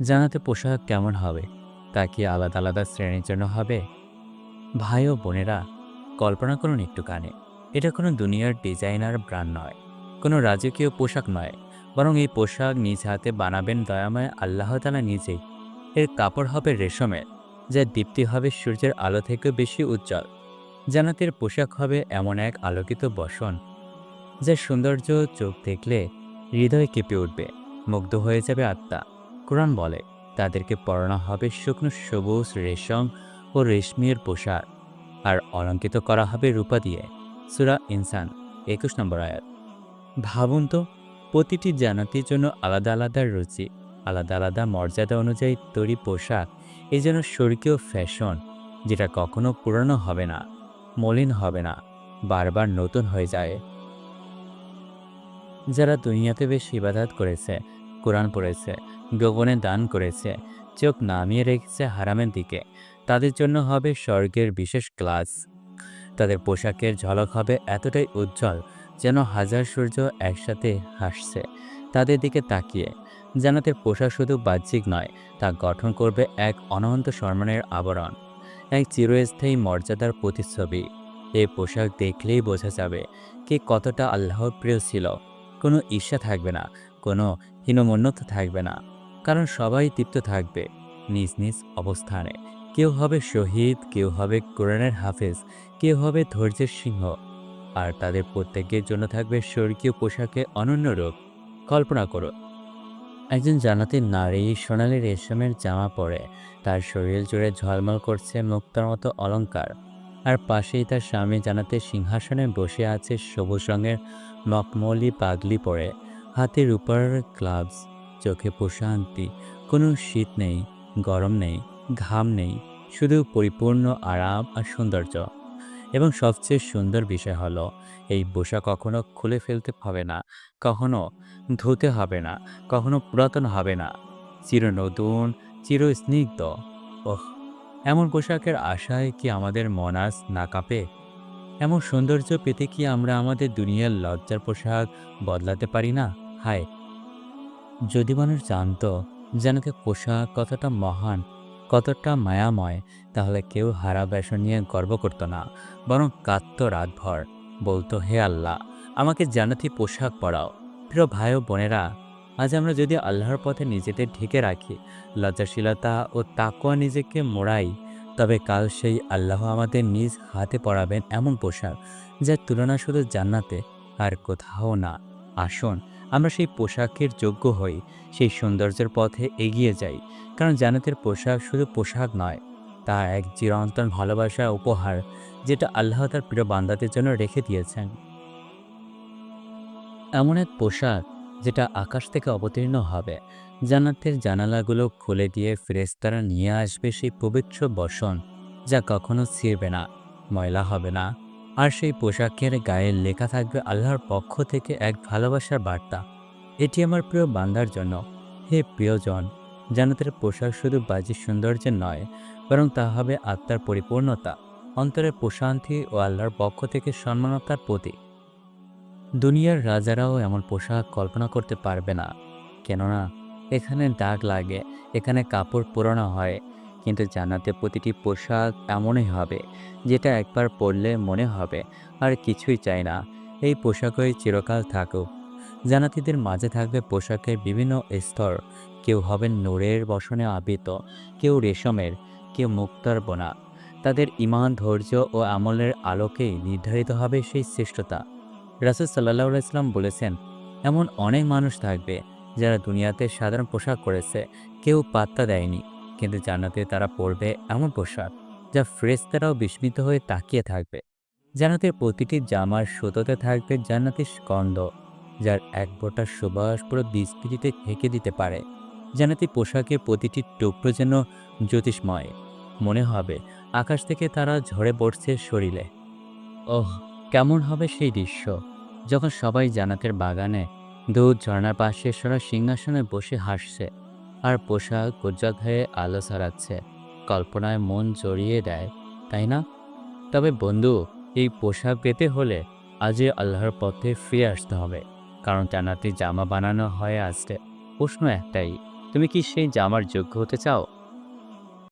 জানাতে পোশাক কেমন হবে? তা কি আলাদা আলাদা শ্রেণির জন্য হবে? ভাই ও বোনেরা, কল্পনা করুন একটু কানে, এটা কোনো দুনিয়ার ডিজাইনার ব্র্যান্ড নয়, কোনো রাজকীয় পোশাক নয়, বরং এই পোশাক নিজ হাতে বানাবেন দয়াময় আল্লাহ তালা নিজেই। এর কাপড় হবে রেশমের, যা দীপ্তি হবে সূর্যের আলো থেকে বেশি উজ্জ্বল। জানাতের পোশাক হবে এমন এক আলোকিত বসন যার সৌন্দর্য চোখ দেখলে হৃদয় কেঁপে উঠবে, মুগ্ধ হয়ে যাবে আত্মা। কোরআন বলে, তাদেরকে পরানো হবে শুকনো সবুজ রেশম ও রেশমির পোশাক, আর অলঙ্কিত করা হবে রূপা দিয়ে। সুরা ইনসান, একুশ নম্বর আয়াত। ভাবুন তো, প্রতিটি জানাতির জন্য আলাদা আলাদা রুচি, আলাদা আলাদা মর্যাদা অনুযায়ী তৈরি পোশাক এই যেন স্বর্গীয় ফ্যাশন, যেটা কখনো পুরনো হবে না, মলিন হবে না, বারবার নতুন হয়ে যায়। যারা দুনিয়াতে বেশ ইবাদাত করেছে কোরআন পড়েছে গোপনে দান করেছে, চোখ নামিয়ে রেখেছে হারামের দিকে। তাদের জন্য হবে স্বর্গের বিশেষ ক্লাস তাদের পোশাকের ঝলক হবে এতটাই উজ্জ্বল যেন হাজার সূর্য একসাথে হাসছে। তাদের দিকে তাকিয়ে জানাতের পোশাক শুধু বাহ্যিক নয়, তা গঠন করবে এক অনন্ত সম্মানের আবরণ, এক চিরস্থায়ী মর্যাদার প্রতিচ্ছবি। এই পোশাক দেখলেই বোঝা যাবে কে কতটা আল্লাহর প্রিয় ছিল। কোনো ঈর্ষা থাকবে না, কোনো হীনমন্যতা থাকবে না, কারণ সবাই তৃপ্ত থাকবে নিজ নিজ অবস্থানে। কেউ হবে শহীদ, কেউ হবে কোরআনের হাফেজ, কেউ হবে ধৈর্যের সিংহ, আর তাদের প্রত্যেকের জন্য থাকবে স্বর্গীয় পোশাকে অনন্য রূপ। কল্পনা করো একজন জানাতে নারী সোনালি রেশমের জামা পরে তার শরীর জুড়ে ঝলমল করছে মুক্তার মতো অলংকার আর পাশেই তার স্বামী জানাতে সিংহাসনে বসে আছে সবুজ রঙের মকমলি পাগলি পরে। হাতে রূপার গ্লাভস চোখে প্রশান্তি, কোনো শীত নেই, গরম নেই, ঘাম নেই, শুধু পরিপূর্ণ আরাম আর সৌন্দর্য। এবং সবচেয়ে সুন্দর বিষয় হলো, এই পোশাক কখনো খুলে ফেলতে হবে না, কখনো ধুতে হবে না, কখনো পুরাতন হবে না। চির নতুন, চির স্নিগ্ধ। ওহ, এমন পোশাকের আশায় কি আমাদের মনাস না কাঁপে? এমন সৌন্দর্য পেতে কি আমরা আমাদের দুনিয়ার লজ্জার পোশাক বদলাতে পারি না? হায়। যদি মানুষ জানতো যেনকে পোশাক কতটা মহান, কতটা মায়াময়, তাহলে কেউ হারা বেসন নিয়ে গর্ব করতো না, বরং কাঁদত রাতভর। বলতো, হে আল্লাহ, আমাকে জানাতি পোশাক পরাও। প্রিয় ভাই ও বোনেরা, আজ আমরা যদি আল্লাহর পথে নিজেদের ঢেকে রাখি, লজ্জাশীলতা ও তাকুয়া নিজেকে মোড়াই, তবে কাল সেই আল্লাহ আমাদের নিজ হাতে পরাবেন এমন পোশাক, যার তুলনা শুধু জান্নাতে আর কোথাও না। আসুন আমরা সেই পোশাকের যোগ্য হই, সেই সৌন্দর্যের পথে এগিয়ে যাই, কারণ জান্নাতের পোশাক শুধু পোশাক নয়, তা এক চিরন্তন ভালোবাসা উপহার যেটা আল্লাহ তার প্রিয় বান্দাদের জন্য রেখে দিয়েছেন। এমন এক পোশাক যেটা আকাশ থেকে অবতীর্ণ হবে, জান্নাতের জানালাগুলো খুলে দিয়ে ফেরেশতারা নিয়ে আসবে সেই পবিত্র বসন যা কখনো ছিঁড়বে না, ময়লা হবে না আর সেই পোশাকের গায়ে লেখা থাকবে আল্লাহর পক্ষ থেকে এক ভালোবাসার বার্তা। এটি আমার প্রিয় বান্দার জন্য। হে প্রিয়জন, জান্নাতের পোশাক শুধু বাহ্যিক সৌন্দর্যের নয়, বরং তা হবে আত্মার পরিপূর্ণতা, অন্তরের প্রশান্তি ও আল্লাহর পক্ষ থেকে সম্মানতার প্রতীক। দুনিয়ার রাজারাও এমন পোশাক কল্পনা করতে পারবে না। কেননা, এখানে দাগ লাগে, এখানে কাপড় পুরানো হয় কিন্তু জান্নাতে প্রতিটি পোশাক এমনই হবে, যেটা একবার পরলে মনে হবে আর কিছুই চাই না। এই পোশাকই চিরকাল থাকুক। জানাতিদের মাঝে থাকবে পোশাকের বিভিন্ন স্তর। কেউ হবেন নূরের বসনে আবৃত, কেউ রেশমের, কেউ মুক্তার বোনা। তাদের ইমান ধৈর্য ও আমলের আলোকেই নির্ধারিত হবে সেই শ্রেষ্ঠতা। রাসুল সাল্লাহ ইসলাম বলেছেন, এমন অনেক মানুষ থাকবে যারা দুনিয়াতে সাধারণ পোশাক করেছে কেউ পাত্তা দেয়নি। কিন্তু জান্নাতে তারা পরবে এমন পোশাক যা ফ্রেস্তারাও বিস্মিত হয়ে তাকিয়ে থাকবে। জান্নাতের প্রতিটি জামার সুতোতে থাকবে জান্নাতি স্কন্দ যার এক বোটা সুবাস পুরো বিস্তৃতিতে ঢেকে দিতে পারে। জান্নাতি পোশাকের প্রতিটি টুকরো যেন জ্যোতিষময়, মনে হবে আকাশ থেকে তারা ঝরে পড়ছে শরীরে। ওহ, কেমন হবে সেই দৃশ্য। যখন সবাই জানাতের বাগানে দুধ ঝর্ণার পাশে সরা সিংহাসনে বসে হাসছে আর পোশাক হয়ে আলো ছড়াচ্ছে। কল্পনায় মন জড়িয়ে দেয়, তাই না? তবে বন্ধু, এই পোশাক পেতে হলে আজই আল্লাহর পথে ফিরে আসতে হবে। কারণ জান্নাতি জামা বানানো হয় আসতে প্রশ্ন একটাই, তুমি কি সেই জামার যোগ্য হতে চাও?